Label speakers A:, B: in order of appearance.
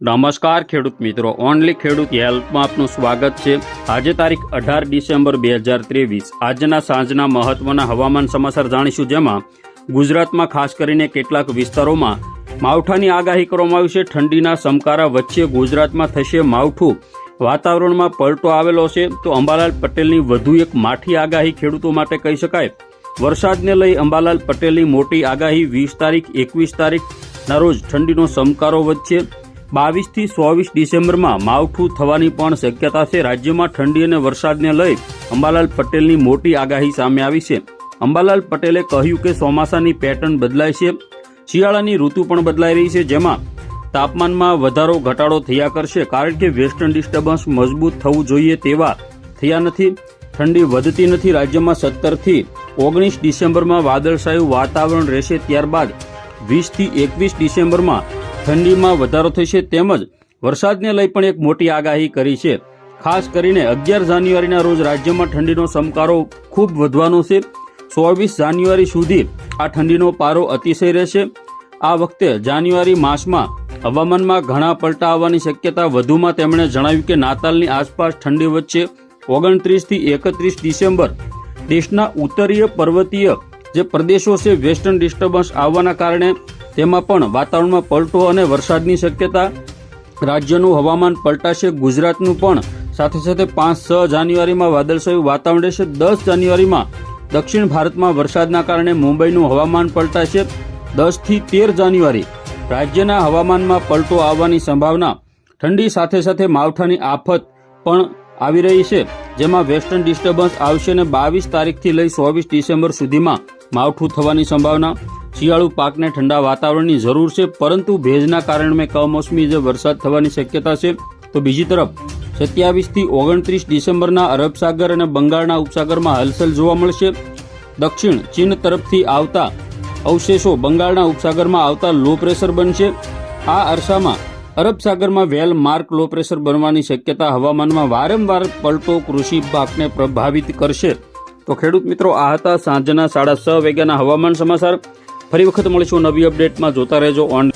A: નમસ્કાર ખેડૂત મિત્રો. ઓનલી ખેડૂત હેલ્પમાં આપનું સ્વાગત છે. આજે તારીખ અઢાર ડિસેમ્બર બે હજાર ત્રેવીસ. આજના સાંજના મહત્વના હવામાન સમાચાર જાણીશું જેમાં ગુજરાતમાં ખાસ કરીને કેટલાક વિસ્તારોમાં માવઠાની આગાહી કરવામાં આવી છે. ઠંડીના સમકારા વચ્ચે ગુજરાતમાં થશે માવઠું. વાતાવરણમાં પલટો આવેલો છે. તો અંબાલાલ પટેલની વધુ એક માઠી આગાહી ખેડૂતો માટે કહી શકાય. વરસાદને લઈ અંબાલાલ પટેલની મોટી આગાહી વીસ તારીખ, એકવીસ તારીખના રોજ ઠંડીનો સમકારો વધશે. બાવીસથી ચોવીસ ડિસેમ્બરમાં માવઠું થવાની પણ શક્યતા છે. રાજ્યમાં ઠંડી અને વરસાદને લઈ અંબાલાલ પટેલની મોટી આગાહી સામે આવી છે. અંબાલાલ પટેલે કહ્યું કે ચોમાસાની પેટર્ન બદલાય છે. શિયાળાની ઋતુ પણ બદલાઈ રહી છે, જેમાં તાપમાનમાં વધારો, ઘટાડો થયા કરશે. કારણ કે વેસ્ટર્ન ડિસ્ટર્બન્સ મજબૂત થવું જોઈએ તેવા થયા નથી. ઠંડી વધતી નથી. રાજ્યમાં સત્તરથી ઓગણીસ ડિસેમ્બરમાં વાદળછાયું વાતાવરણ રહેશે. ત્યારબાદ વીસથી એકવીસ ડિસેમ્બરમાં ઠંડીમાં વધારો થશે તેમજ વરસાદને લઈ પણ એક મોટી આગાહી કરી છે. ખાસ કરીને અગિયાર જાન્યુઆરીના રોજ રાજ્યમાં ઠંડીનો સમકારો ખૂબ વધવાનો છે. ચોવીસ જાન્યુઆરી સુધી આ ઠંડીનો પારો અતિશય રહેશે. આ વખતે જાન્યુઆરી માસમાં હવામાનમાં ઘણા પલટા આવવાની શક્યતા વધુમાં તેમણે જણાવ્યું કે નાતાલની આસપાસ ઠંડી વચ્ચે ઓગણત્રીસથી એકત્રીસ ડિસેમ્બર દેશના ઉત્તરીય પર્વતીય જે પ્રદેશો છે, વેસ્ટર્ન ડિસ્ટર્બન્સ આવવાના કારણે તેમાં પણ વાતાવરણમાં પલટો અને વરસાદની શક્યતા, રાજ્યનું હવામાન પલટાશે, ગુજરાતનું પણ. સાથે સાથે પાંચ છ જાન્યુઆરીમાં વાદળછાયું વાતાવરણ રહેશે. દસ જાન્યુઆરીમાં દક્ષિણ ભારતમાં વરસાદના કારણે મુંબઈનું હવામાન પલટાશે. દસથી તેર જાન્યુઆરી રાજ્યના હવામાનમાં પલટો આવવાની સંભાવના. ઠંડી સાથે સાથે માવઠાની આફત પણ આવી રહી છે, જેમાં વેસ્ટર્ન ડિસ્ટર્બન્સ આવશે અને બાવીસ તારીખથી લઈ ચોવીસ ડિસેમ્બર સુધીમાં માવઠું થવાની સંભાવના. શિયાળુ પાકને ઠંડા વાતાવરણની જરૂર છે, પરંતુ ભેજના કારણે કમોસમી જે વરસાદ થવાની શક્યતા છે, તો બીજી તરફ સત્યાવીસથી ઓગણત્રીસ ડિસેમ્બરના અરબ સાગર અને બંગાળના ઉપસાગરમાં હલચલ જોવા મળશે. દક્ષિણ ચીન તરફથી આવતા અવશેષો બંગાળના ઉપસાગરમાં આવતા લો પ્રેશર બનશે. આ અરસામાં અરબ સાગરમાં વેલ માર્ક લો પ્રેશર બનવાની શક્યતા હવામાનમાં વારંવાર પલટો કૃષિ પાકને પ્રભાવિત કરશે. તો ખેડૂત મિત્રો, આ હતા સાંજના સાડા છ વાગ્યાના હવામાન સમાચાર. ફરી વખત મળીશું નવી અપડેટમાં. જોતા રહેજો ઓન